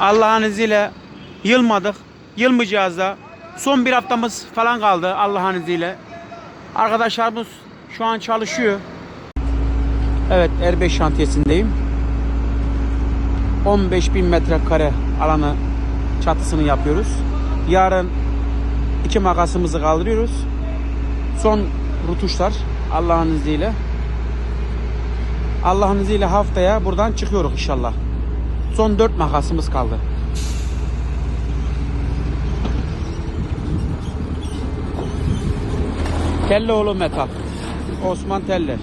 Allah'ın izniyle yılmadık. Yılmayacağız da. Son bir haftamız falan kaldı Allah'ın izniyle. Arkadaşlarımız şu an çalışıyor. Evet R5 şantiyesindeyim. 15 bin metrekare alanı çatısını yapıyoruz. Yarın iki makasımızı kaldırıyoruz. Son rutuşlar Allah'ın izniyle. Allah'ın izniyle haftaya buradan çıkıyoruz inşallah. Son 4 makasımız kaldı. Telleoğlu Metal. Osman Telle.